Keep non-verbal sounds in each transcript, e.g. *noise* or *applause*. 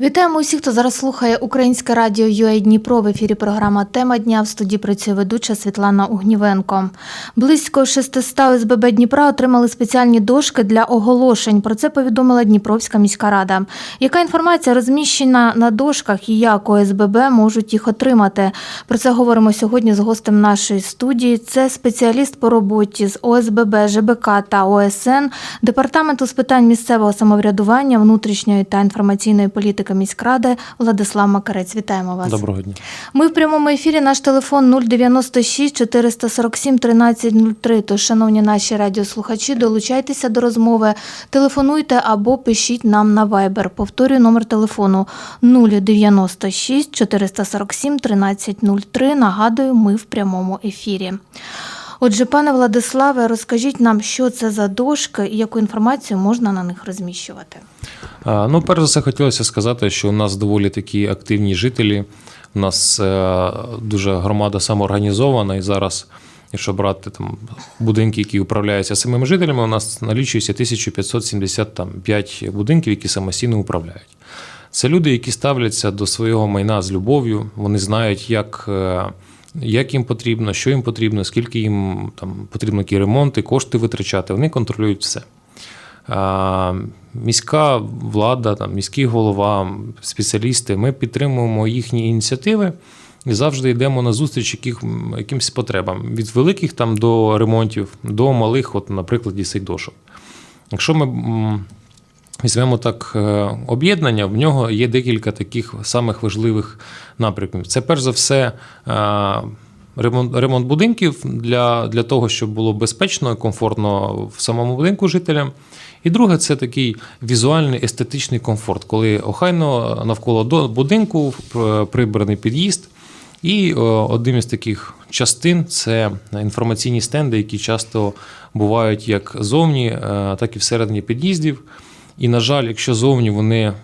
Вітаємо усіх, хто зараз слухає Українське радіо UA Дніпро. В ефірі програма Тема дня в студії працює ведуча Світлана Угнівенко. Близько 600 ОСББ Дніпра отримали спеціальні дошки для оголошень. Про це повідомила Дніпровська міська рада. Яка інформація розміщена на дошках і як ОСББ можуть їх отримати? Про це говоримо сьогодні з гостем нашої студії. Це спеціаліст по роботі з ОСББ, ЖБК та ОСН департаменту з питань місцевого самоврядування, внутрішньої та інформаційної політики міськради Владислав Макарець. Вітаємо вас. Доброго дня. Ми в прямому ефірі. Наш телефон 096 447 1303. Тож, шановні наші радіослухачі, долучайтеся до розмови, телефонуйте або пишіть нам на Viber. Повторюю номер телефону 096 447 1303. Нагадую, ми в прямому ефірі. Отже, пане Владиславе, розкажіть нам, що це за дошки і яку інформацію можна на них розміщувати. Ну, перш за все, хотілося сказати, що у нас доволі такі активні жителі. У нас е, дуже громада самоорганізована, і зараз, якщо брати там будинки, які управляються самими жителями, у нас налічується 1575 будинків, які самостійно управляють. Це люди, які ставляться до свого майна з любов'ю. Вони знають, як, е, як їм потрібно, що їм потрібно, скільки їм там потрібно які ремонти, кошти витрачати. Вони контролюють все. Міська влада, там, міський голова, спеціалісти, ми підтримуємо їхні ініціативи і завжди йдемо на зустріч яких, якимось потребам. Від великих там до ремонтів, до малих, от, на прикладі цих дошок. Якщо ми візьмемо так е, об'єднання, в нього є декілька таких самих важливих напрямків. Це перш за все. е, Ремонт, ремонт будинків для, для того, щоб було безпечно і комфортно в самому будинку жителям. І друге, це такий візуальний естетичний комфорт, коли охайно навколо до- будинку прибраний під'їзд. І одним із таких частин це інформаційні стенди, які часто бувають як зовні, е, так і всередині під'їздів. І, на жаль, якщо зовні вони е,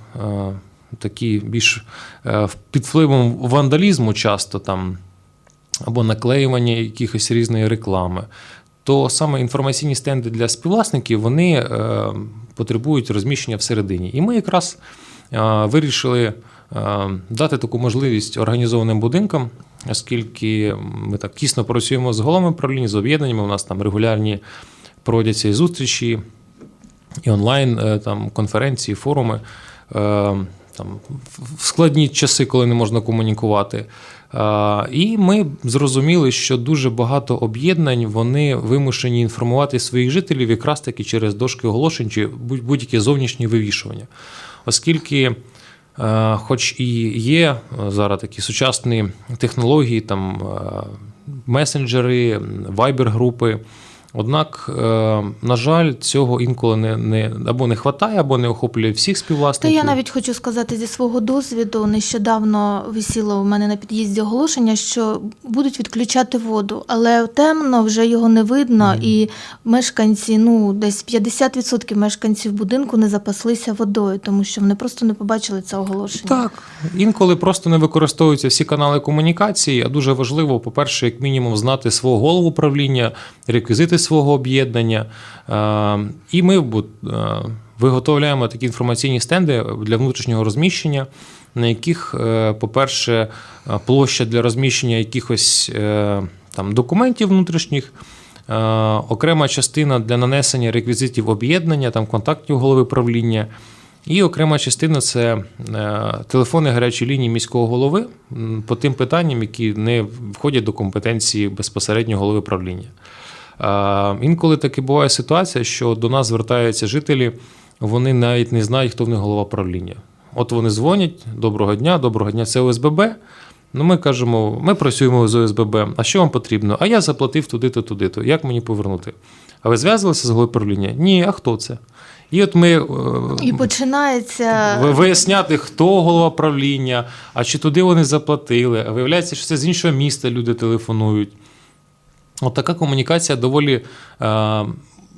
такі більш е, під впливом вандалізму, часто там або наклеювання якихось різної реклами, то саме інформаційні стенди для співвласників вони е, потребують розміщення всередині. І ми якраз вирішили дати таку можливість організованим будинкам, оскільки ми так тісно працюємо з головами управління, з об'єднаннями. У нас там регулярні проводяться і зустрічі, і онлайн е, там, конференції, форуми. е, Там, в складні часи, коли не можна комунікувати. Е, І ми зрозуміли, що дуже багато об'єднань вони вимушені інформувати своїх жителів якраз таки через дошки оголошень чи будь- будь-яке зовнішнє вивішування. Оскільки, хоч і є зараз такі сучасні технології, там месенджери, вайбер-групи. Однак, е, на жаль, цього інколи не, не або не вистачає, або не охоплює всіх Та я навіть хочу сказати зі свого досвіду. Нещодавно висіло у мене на під'їзді оголошення, що будуть відключати воду, але темно вже його не видно, і мешканці, ну десь 50% мешканців будинку не запаслися водою, тому що вони просто не побачили це оголошення. Так, інколи просто не використовуються всі канали комунікації, а дуже важливо, по-перше, як мінімум, знати свого голову управління, реквізити свого об'єднання. Е, І ми е, виготовляємо такі інформаційні стенди для внутрішнього розміщення, на яких, е, по-перше, площа для розміщення якихось там документів внутрішніх. Окрема частина для нанесення реквізитів об'єднання, там контактів голови правління. І окрема частина це телефони гарячої лінії міського голови по тим питанням, які не входять до компетенції безпосередньо голови правління. Інколи таки буває ситуація, що до нас звертаються жителі, вони навіть не знають, хто в них голова правління. От вони дзвонять: доброго дня, доброго дня, це ОСББ. Ну, ми кажемо, ми працюємо з ОСББ. А що вам потрібно? А я заплатив туди-то, туди-то. Як мені повернути? А ви зв'язалися з головою правління? Ні, а хто це? І от ми е, І починається виясняти, хто голова правління, а чи туди вони заплатили. А виявляється, що це з іншого міста люди телефонують. От така комунікація доволі, е,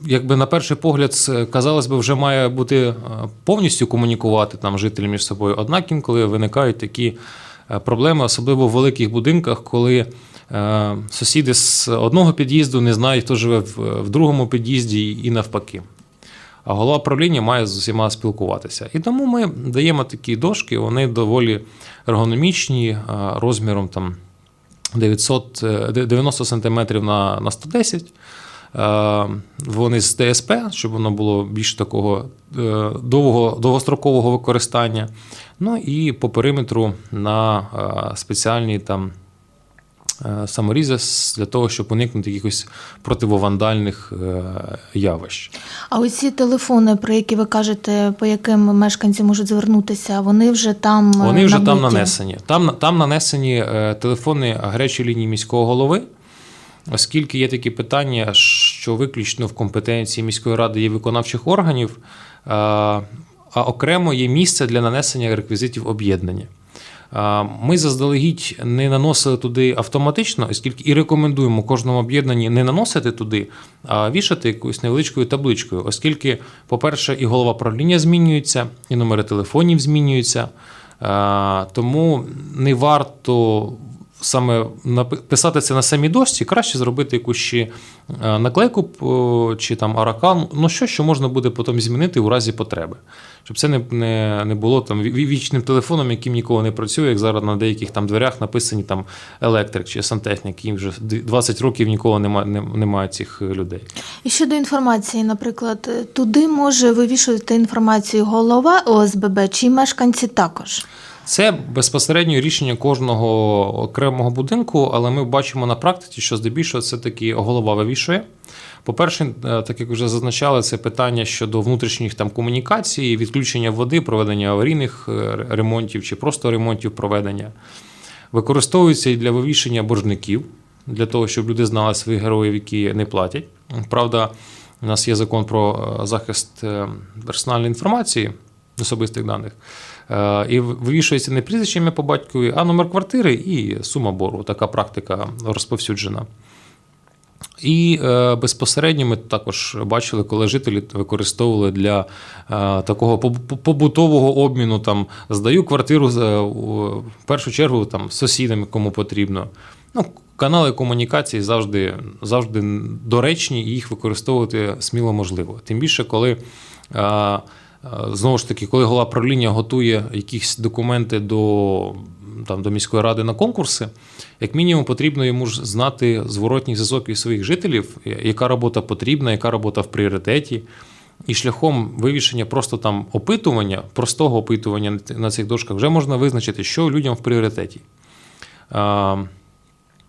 якби на перший погляд, казалось би, вже має бути е, повністю комунікувати там жителі між собою. Однак інколи виникають такі е, проблеми, особливо в великих будинках, коли Сусіди з одного під'їзду не знають, хто живе в, другому під'їзді і навпаки. А голова правління має з усіма спілкуватися. І тому ми даємо такі дошки, вони доволі ергономічні, розміром там 900, е, 90 см на, на 110 Е, Вони з ДСП, щоб воно було більш такого е, довго, довгострокового використання. Ну і по периметру на спеціальній. спеціальні там е, саморізи для того, щоб уникнути якихось противовандальних е, явищ. А оці телефони, про які ви кажете, по яким мешканці можуть звернутися, вони вже там е, Вони вже там нанесені. Там, там нанесені е, телефони гарячої лінії міського голови, оскільки є такі питання, що виключно в компетенції міської ради є виконавчих органів, е, а окремо є місце для нанесення реквізитів об'єднання. Ми заздалегідь не наносили туди автоматично, оскільки і рекомендуємо кожному об'єднанні не наносити туди, а вішати якоюсь невеличкою табличкою, оскільки, по-перше, і голова правління змінюється, і номери телефонів змінюються. Тому не варто саме напи- писати це на самій дошці, краще зробити якусь ще е, наклейку чи там аракан, ну що, що можна буде потім змінити у разі потреби. Щоб це не, не, не було там ві- вічним телефоном, яким ніколи не працює, як зараз на деяких там дверях написані там електрик чи сантехнік, їм вже 20 років ніколи немає, немає цих е, людей. І щодо інформації, наприклад, туди може вивішувати інформацію голова ОСББ чи мешканці також. Це безпосередньо рішення кожного окремого будинку, але ми бачимо на практиці, що здебільшого це таки голова вивішує. По-перше, е, так як вже зазначали, це питання щодо внутрішніх там комунікацій, відключення води, проведення аварійних е, ремонтів чи просто ремонтів проведення. Використовується і для вивішення боржників, для того, щоб люди знали своїх героїв, які не платять. Правда, у нас є закон про е, захист персональної інформації, особистих даних. Е, І вивішується не прізвище ім'я по батькові, а номер квартири і сума боргу. Така практика розповсюджена. І е, безпосередньо ми також бачили, коли жителі використовували для е, такого побутового обміну. Там здаю квартиру в першу чергу там сусідам, кому потрібно. Ну, канали комунікації завжди, завжди доречні, і їх використовувати сміло можливо. Тим більше, коли. Е, е, Знову ж таки, коли голова правління готує якісь документи до, там, до міської ради на конкурси, як мінімум потрібно йому ж знати зворотній зв'язок від своїх жителів, яка робота потрібна, яка робота в пріоритеті. І шляхом вивішення просто там опитування, простого опитування на цих дошках, вже можна визначити, що людям в пріоритеті.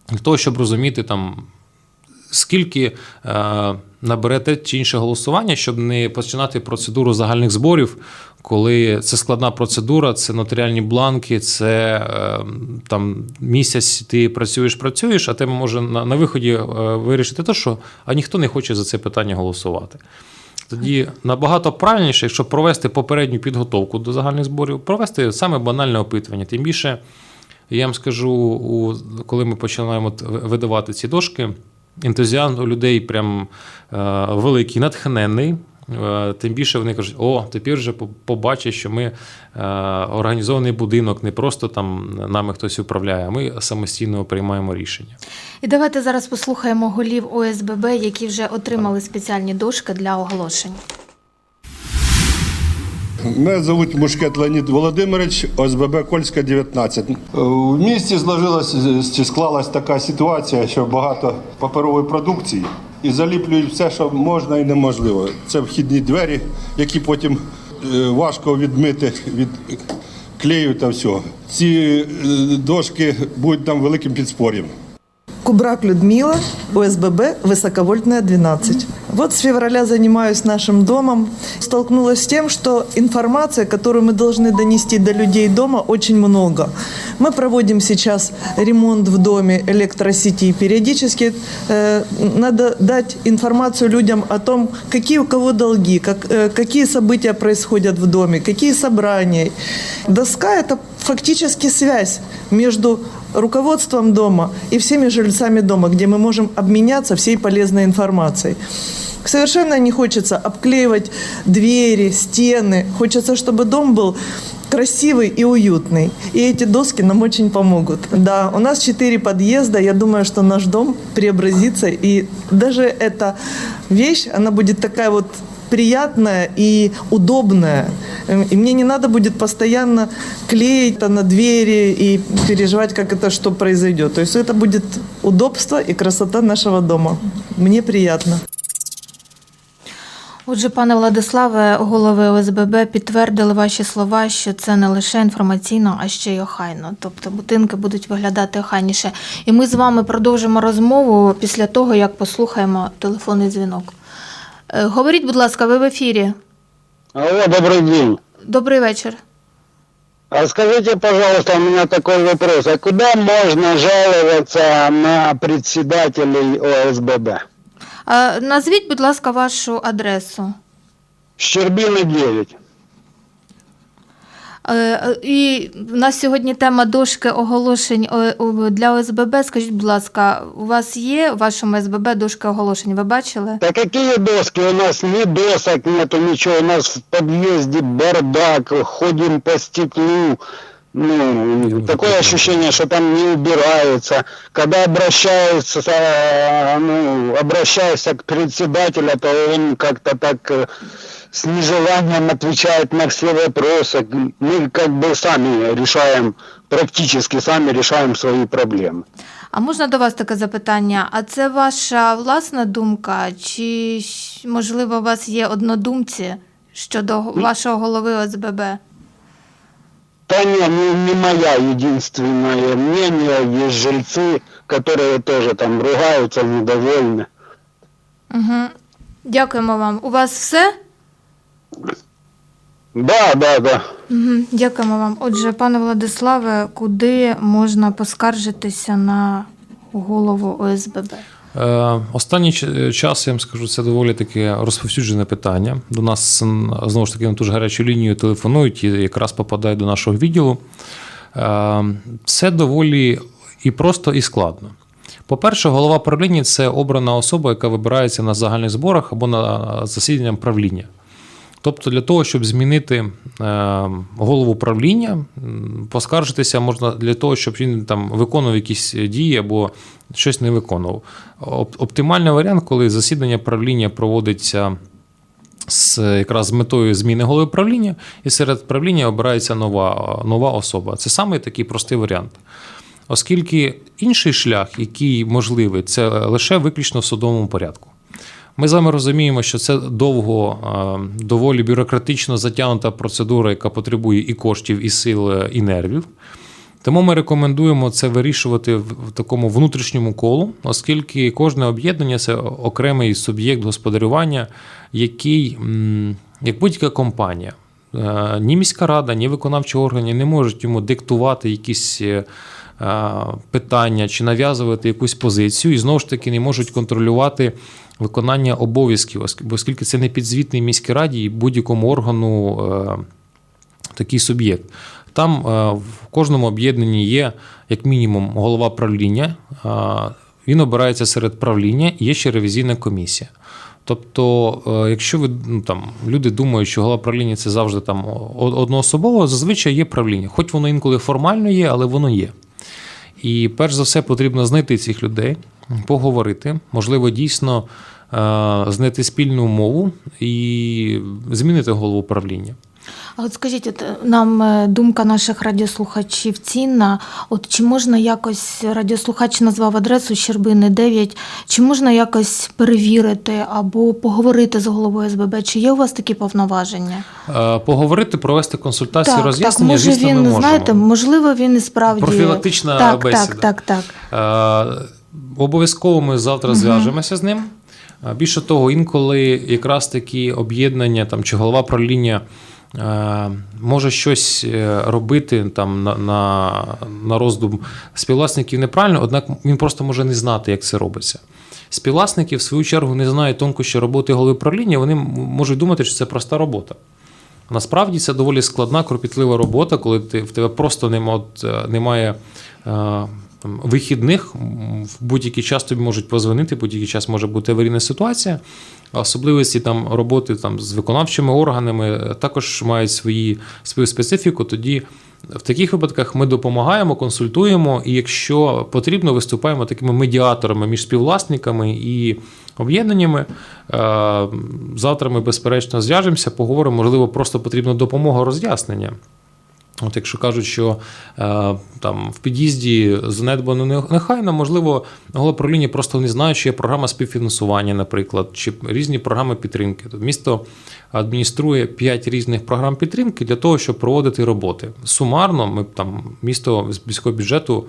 Для того, щоб розуміти, там, скільки е, набере те чи інше голосування, щоб не починати процедуру загальних зборів, коли це складна процедура, це нотаріальні бланки, це е, там місяць ти працюєш, працюєш, а тебе може на, на виході е, вирішити те, що а ніхто не хоче за це питання голосувати. Тоді набагато правильніше, якщо провести попередню підготовку до загальних зборів, провести саме банальне опитування. Тим більше, я вам скажу, коли ми починаємо видавати ці дошки, ентузіазм у людей прям е, великий, натхненний. Е, Тим більше вони кажуть, о, тепер вже по- побачать, що ми е, організований будинок, не просто там нами хтось управляє, а ми самостійно приймаємо рішення. І давайте зараз послухаємо голів ОСББ, які вже отримали спеціальні дошки для оголошень. Мене звуть Мушкет Леонід Володимирович, ОСББ Кольська, 19. В місті зложилась, чи склалась така ситуація, що багато паперової продукції і заліплюють все, що можна і неможливо. Це вхідні двері, які потім е, важко відмити від клею та всього. Ці е, дошки будуть нам великим підспор'ям. Кубрак Людмила, ОСББ, высоковольтная 12. Вот с февраля занимаюсь нашим домом. Столкнулась с тем, что информация, которую мы должны донести до людей дома, очень много. Мы проводим сейчас ремонт в доме электросети. Периодически э, надо дать информацию людям о том, какие у кого долги, как, э, какие события происходят в доме, какие собрания. Доска – это фактически связь между руководством дома и всеми жильцами дома, где мы можем обменяться всей полезной информацией. Совершенно не хочется обклеивать двери, стены. Хочется, чтобы дом был красивый и уютный. И эти доски нам очень помогут. Да, у нас четыре подъезда. Я думаю, что наш дом преобразится. И даже эта вещь, она будет такая вот приятная и удобная. Эм, И мне не надо будет постоянно клеить это на двери и переживать, как это что произойдет. То есть это будет удобство и красота нашего дома. Мне приятно. Отже, пане Владиславе, голови ОСББ підтвердили ваші слова, що це не лише інформаційно, а ще й охайно. Тобто будинки будуть виглядати охайніше. І ми з вами продовжимо розмову після того, як послухаємо телефонний дзвінок. Е, Говоріть, будь ласка, ви в ефірі. Алло, добрый день. Добрий вечір. А скажите, пожалуйста, у меня такой вопрос. А куда можно жаловаться на председателей ОСББ? А, Назвіть, будь ласка, вашу адресу. Щербина 9. Е, е, І в нас сьогодні тема дошки оголошень е, о- для ОСББ. Скажіть, будь ласка, у вас є в вашому СББ дошки оголошень? Ви бачили? Да какие доски? У нас ни досок нету, ничего. У нас в подъезде бардак, ходим по стеклу. Ну, такое ощущение, что там не убирается. Когда обращаются, э, ну, обращаешься к председателю, то он как-то так э, с нежеланием отвечает на все вопросы. Мы как бы сами решаем, практически сами решаем свои проблемы. А можна до вас таке запитання? А це ваша власна думка, чи щ- можливо у вас є однодумці щодо вашого голови ОСББ? Да не, не, не моя единственное мнение. Есть жильцы, которые тоже там ругаются, недовольны. Угу. Дякуємо вам. У вас все? Да, да, да. Угу. Дякуємо вам. Отже, пане Владиславе, куди можна поскаржитися на голову ОСББ? Е, Останній час, я вам скажу, це доволі таке розповсюджене питання. До нас знову ж таки на ту ж гарячу лінію телефонують і якраз попадають до нашого відділу. Е, Це доволі і просто, і складно. По-перше, голова правління це обрана особа, яка вибирається на загальних зборах або на засіданням правління. Тобто, для того, щоб змінити е, голову правління, поскаржитися можна для того, щоб він там виконував якісь дії або щось не виконував. Оп- Оптимальний варіант, коли засідання правління проводиться з якраз метою зміни голови правління, і серед правління обирається нова, нова особа. Це саме такий простий варіант. Оскільки інший шлях, який можливий, це лише виключно в судовому порядку. Ми з вами розуміємо, що це довго, е, доволі бюрократично затягнута процедура, яка потребує і коштів, і сил, е, і нервів. Тому ми рекомендуємо це вирішувати в такому внутрішньому колу, оскільки кожне об'єднання це окремий суб'єкт господарювання, який, як будь-яка компанія, е, ні міська рада, ні виконавчі органи не можуть йому диктувати якісь питання чи нав'язувати якусь позицію, і знову ж таки не можуть контролювати виконання обов'язків, оскільки це не підзвітний міській раді і будь-якому органу. е, такий суб'єкт. Там е, в кожному об'єднанні є як мінімум голова правління. Він обирається серед правління, і є ще ревізійна комісія. Тобто, е, якщо ви ну, там люди думають, що голова правління це завжди там одноособово, зазвичай є правління. Хоч воно інколи формально є, але воно є. І перш за все потрібно знайти цих людей, поговорити, можливо, дійсно е, знайти спільну мову і змінити голову правління. А от скажіть, от е, нам е, думка наших радіослухачів цінна. От чи можна якось радіослухач назвав адресу Щербини 9, чи можна якось перевірити або поговорити з головою СББ? Чи є у вас такі повноваження? Поговорити, провести консультації, так, роз'яснення, може звісно, він, ми можемо. знаєте, можливо, він і справді Профілактична так, бесіда. Так, так, так. Обов'язково ми завтра зв'яжемося з ним. Більше того, інколи якраз такі об'єднання там, чи голова правління е, може щось е, робити там, на, на, на роздум співвласників неправильно, однак він просто може не знати, як це робиться. Співвласники, в свою чергу, не знають тонкощі роботи голови правління, вони можуть думати, що це проста робота. Насправді це доволі складна, кропітлива робота, коли ти, в тебе просто е, немає. Вихідних в будь-який час тобі можуть позвонити, будь-який час може бути аварійна ситуація. Особливості там роботи там з виконавчими органами також мають свої свою специфіку. Тоді в таких випадках ми допомагаємо, консультуємо, і якщо потрібно, виступаємо такими медіаторами між співвласниками і об'єднаннями. Е, Завтра ми, безперечно, зв'яжемося, поговоримо. Можливо, просто потрібна допомога роз'яснення. От якщо кажуть, що е, там в під'їзді занедбано не- нехайно, можливо, головуправління просто не знає, що є програма співфінансування, наприклад, чи різні програми підтримки. Тобто місто адмініструє 5 різних програм підтримки для того, щоб проводити роботи. Сумарно, ми там місто з міського бюджету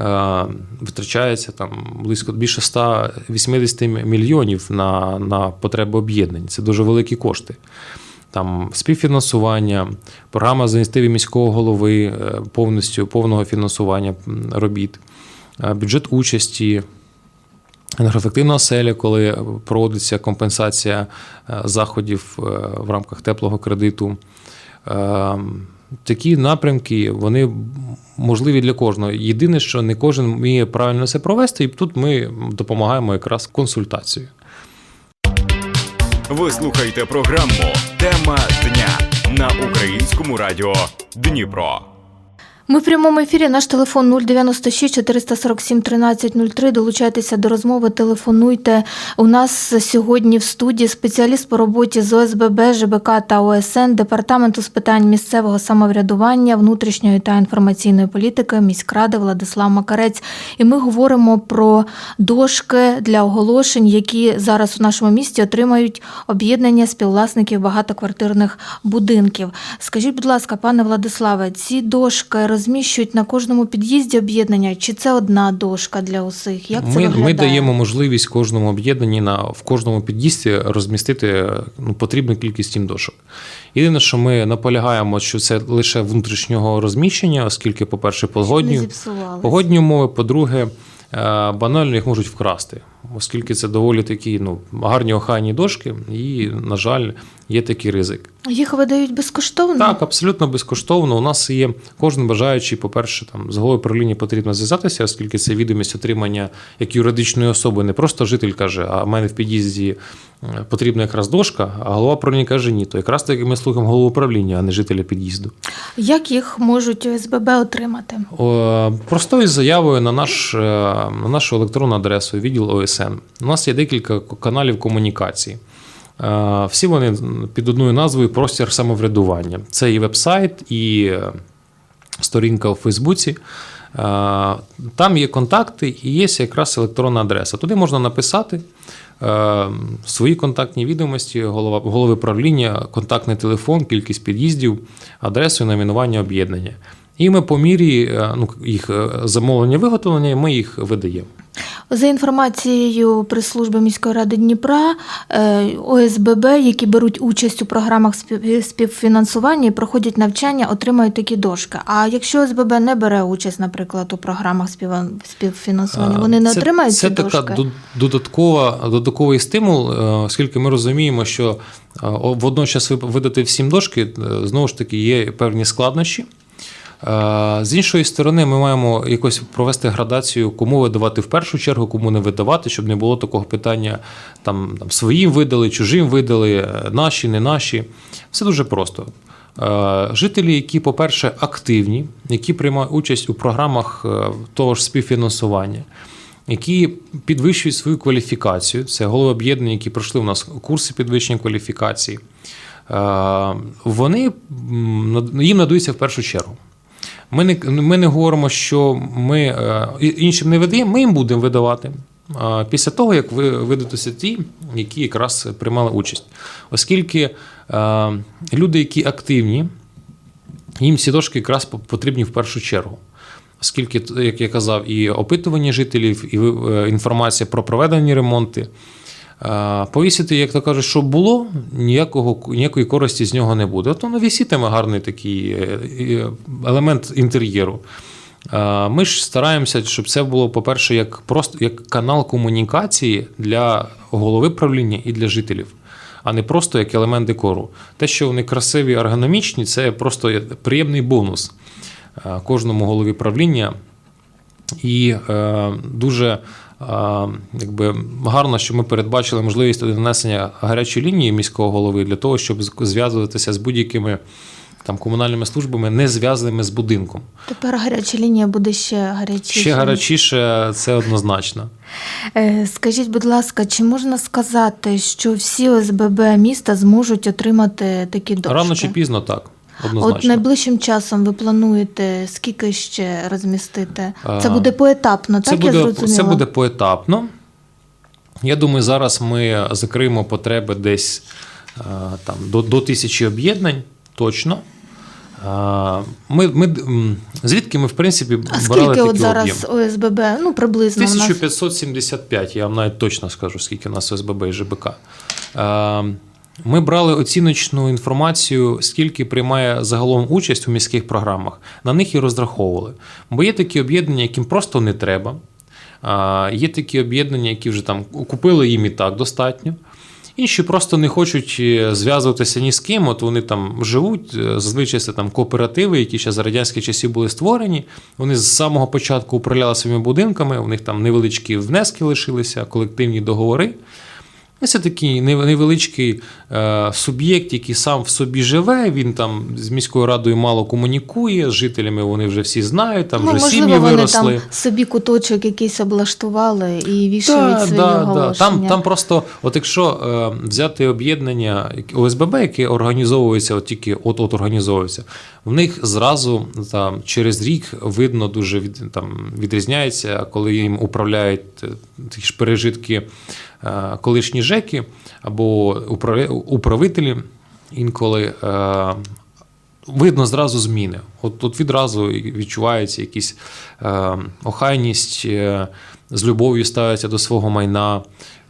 е, витрачається там близько більше 180 мільйонів на, на потреби об'єднань. Це дуже великі кошти там співфінансування, програма за ініціативи міського голови е, повністю повного фінансування робіт, е, бюджет участі. Енергоефективна оселя, коли проводиться компенсація е, заходів в рамках теплого кредиту. Е, Такі напрямки вони можливі для кожного. Єдине, що не кожен вміє правильно це провести, і тут ми допомагаємо якраз консультацією. Ви слухаєте програму Тема дня на українському радіо Дніпро. Ми в прямому ефірі. Наш телефон 096 447 1303. Долучайтеся до розмови. Телефонуйте. У нас сьогодні в студії спеціаліст по роботі з ОСББ, ЖБК та ОСН, департаменту з питань місцевого самоврядування, внутрішньої та інформаційної політики міськради Владислав Макарець. І ми говоримо про дошки для оголошень, які зараз у нашому місті отримають об'єднання співвласників багатоквартирних будинків. Скажіть, будь ласка, пане Владиславе, ці дошки розміщують на кожному під'їзді об'єднання? Чи це одна дошка для усіх? Як це Ми, виглядає? ми даємо можливість кожному об'єднанні на в кожному під'їзді розмістити ну, потрібну кількість тім дошок. Єдине, що ми наполягаємо, що це лише внутрішнього розміщення, оскільки, по-перше, погодні, погодні умови, по-друге, е, банально їх можуть вкрасти, оскільки це доволі такі ну, гарні охайні дошки, і, на жаль, є такий ризик. Їх видають безкоштовно? Так, абсолютно безкоштовно. У нас є кожен бажаючий, по-перше, там з головою правління потрібно зв'язатися, оскільки це відомість отримання як юридичної особи. Не просто житель каже, а в мене в під'їзді е, потрібна якраз дошка, а голова правління каже ні. То якраз таки ми слухаємо голову правління, а не жителя під'їзду. Як їх можуть ОСББ отримати? О, Простою заявою на, наш, е, на нашу електронну адресу відділ ОСН. У нас є декілька каналів комунікації. Е, Всі вони під одною назвою Простір самоврядування. Це і веб-сайт, і е, сторінка у Фейсбуці. Е, Там є контакти і є якраз електронна адреса. Туди можна написати свої контактні відомості, голова, голови правління, контактний телефон, кількість під'їздів, адресу і найменування об'єднання. І ми по мірі ну, їх замовлення виготовлення, ми їх видаємо. За інформацією прес-служби міської ради Дніпра, е, ОСББ, які беруть участь у програмах спів- співфінансування і проходять навчання, отримають такі дошки. А якщо ОСББ не бере участь, наприклад, у програмах спів- співфінансування, вони не Це- отримають це ці така дошки? ду- додаткова, додатковий стимул, е, оскільки ми розуміємо, що е, водночас ви- видати всім дошки, знову ж таки, є певні складнощі. Е, З іншої сторони, ми маємо якось провести градацію, кому видавати в першу чергу, кому не видавати, щоб не було такого питання: там, там своїм видали, чужим видали, е, наші, не наші. Все дуже просто. Е, Жителі, які, по-перше, активні, які приймають участь у програмах того ж співфінансування, які підвищують свою кваліфікацію. Це голови об'єднання, які пройшли у нас курси підвищення кваліфікації. Вони їм надаються в першу чергу. Ми не, ми не говоримо, що ми е, іншим не видаємо, ми їм будемо видавати. Після того, як ви видадуться ті, які якраз приймали участь. Оскільки е, люди, які активні, їм ці дошки якраз потрібні в першу чергу. Оскільки, як я казав, і опитування жителів, і е, інформація про проведені ремонти. Повісити, як то кажуть, що було, ніякого, ніякої користі з нього не буде. От воно вісітиме гарний такий е, е, елемент інтер'єру. Ми ж стараємося, щоб це було, по-перше, як просто як канал комунікації для голови правління і для жителів. а не просто як елемент декору. Те, що вони красиві, ергономічні, це просто приємний бонус кожному голові правління. І е, дуже якби, гарно, що ми передбачили можливість нанесення гарячої лінії міського голови для того, щоб зв'язуватися з будь-якими там, комунальними службами, не зв'язаними з будинком. Тепер гаряча лінія буде ще гарячіше. Ще гарячіше це однозначно. Е, Скажіть, будь ласка, чи можна сказати, що всі ОСББ міста зможуть отримати такі дошки? Рано чи пізно так. От найближчим часом ви плануєте скільки ще розмістити? Це буде поетапно, Це так я зрозуміла? це буде поетапно. Я думаю, зараз ми закриємо потреби десь е, там, до, до тисячі об'єднань, точно. Е, Ми, ми, звідки ми, в принципі, А брали скільки такий от зараз об'єм? ОСББ? Ну, приблизно у нас 1575, я вам навіть точно скажу, скільки у нас ОСББ і ЖБК. Ми брали оціночну інформацію, скільки приймає загалом участь у міських програмах. На них і розраховували. Бо є такі об'єднання, яким просто не треба. Є такі об'єднання, які вже там купили їм і так достатньо. Інші просто не хочуть е, зв'язуватися ні з ким, от вони там живуть. е, Зазвичай це там кооперативи, які ще за радянських часів були створені. Вони з самого початку управляли своїми будинками, у них там невеличкі внески лишилися, колективні договори. Це такий невеличкий е, суб'єкт, який сам в собі живе. Він там з міською радою мало комунікує, з жителями вони вже всі знають, там ну, вже можливо, сім'ї вони виросли. там собі куточок якийсь облаштували і вішають свої оголошення. Там, там просто, от якщо е, взяти об'єднання ОСББ, яке організовується, от тільки от-от організовується, в них зразу там, через рік видно дуже від, там, відрізняється, коли їм управляють е, ті ж пережитки е, колишні ЖЕКи або управи- управителі інколи. Е, видно зразу зміни. От тут відразу відчувається якісь е, охайність, е, з любов'ю ставиться до свого майна,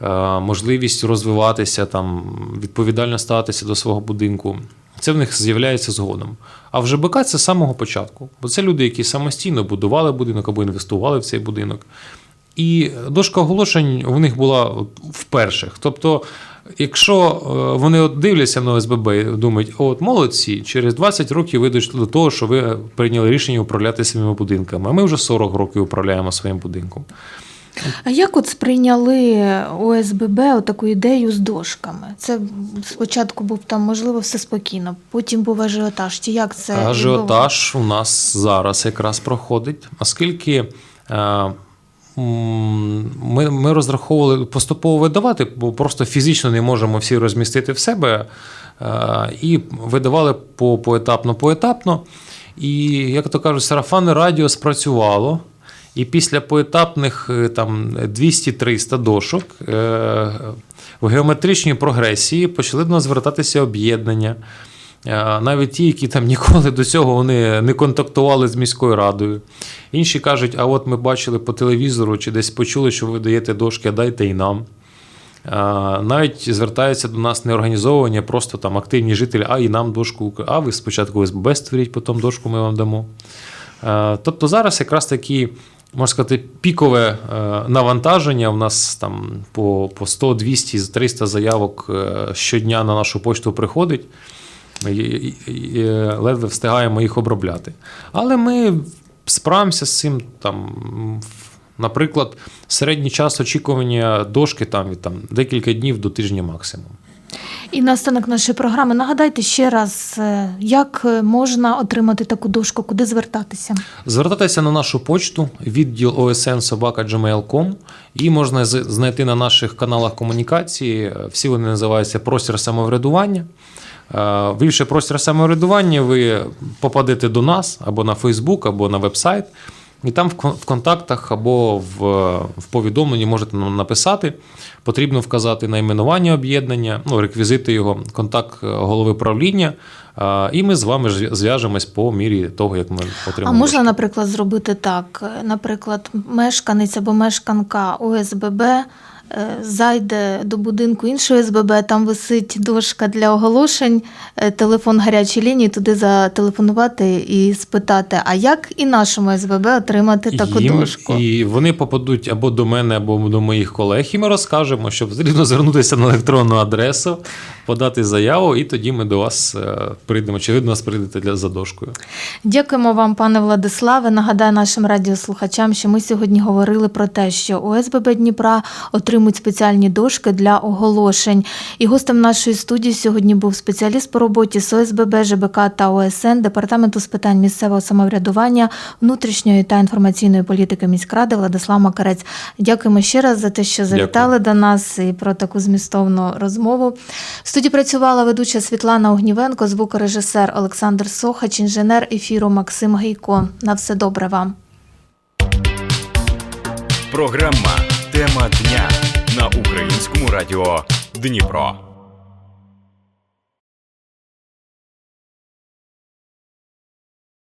е, можливість розвиватися, там, відповідально ставитися до свого будинку. Це в них з'являється згодом. А в ЖБК це з самого початку. Бо це люди, які самостійно будували будинок або інвестували в цей будинок. І дошка оголошень у них була в перших. Тобто, якщо е, вони от дивляться на ОСББ і думають, от молодці, через 20 років ви дійшли до того, що ви прийняли рішення управляти своїми будинками. А ми вже 40 років управляємо своїм будинком. А як от сприйняли ОСББ таку ідею з дошками? Це спочатку був там, можливо, все спокійно, потім був ажіотаж. Чи як це? Ажіотаж у нас зараз якраз проходить, оскільки. е, Ми, ми розраховували поступово видавати, бо просто фізично не можемо всі розмістити в себе. е, І видавали по, поетапно, поетапно. І, як то кажуть, сарафанне радіо спрацювало. І після поетапних е, там 200-300 дошок е, в геометричній прогресії почали до нас звертатися об'єднання. Е, Навіть ті, які там *laughs* ніколи до цього вони не контактували з міською радою. Інші кажуть: а от ми бачили по телевізору чи десь почули, що ви даєте дошки, а дайте і нам. Навіть звертаються до нас не організовані, а просто там активні жителі, а і нам дошку, а ви спочатку СББ створіть, потім дошку ми вам дамо. Тобто зараз якраз такі, можна сказати, пікове е, навантаження. У нас там по, по 100, 200, 300 заявок е, щодня на нашу почту приходить. Ми ледве встигаємо їх обробляти. Але ми справимося з цим. Там, наприклад, середній час очікування дошки там, від там, декілька днів до тижня максимум. І наостанок нашої програми нагадайте ще раз, е, як е, можна отримати таку дошку, куди звертатися? Звертатися на нашу почту, відділ OSN собака.gmail.com. Її можна знайти на наших каналах комунікації. Всі вони називаються простір самоврядування. Е, Ввівши простір самоврядування, ви попадете до нас або на Фейсбук, або на вебсайт. І там в контактах або в, в повідомленні можете нам написати. Потрібно вказати найменування об'єднання, ну, реквізити його, контакт е, голови правління. І ми з вами зв'яжемось по мірі того, як ми А отримаємо. можна, наприклад, зробити так: наприклад, мешканець або мешканка ОСББ зайде до будинку іншої СББ, там висить дошка для оголошень, е, телефон гарячої лінії, туди зателефонувати і спитати, а як і нашому СББ отримати таку Їм- дошку? І вони попадуть або до мене, або до моїх колег, і ми розкажемо, що потрібно звернутися на електронну адресу подати заяву, і тоді ми до вас е, прийдемо. Чи ви до нас прийдете для за дошкою? Дякуємо вам, пане Владиславе. Нагадаю нашим радіослухачам, що ми сьогодні говорили про те, що ОСББ Дніпра отримують спеціальні дошки для оголошень. І гостем нашої студії сьогодні був спеціаліст по роботі з ОСББ, ЖБК та ОСН Департаменту з питань місцевого самоврядування, внутрішньої та інформаційної політики міськради Владислав Макарець. Дякуємо ще раз за те, що завітали до нас і про таку змістовну розмову. Студії працювала ведуча Світлана Огнівенко, звукорежисер Олександр Сохач, інженер ефіру Максим Гейко. На все добре вам. Програма Тема дня на українському радіо Дніпро.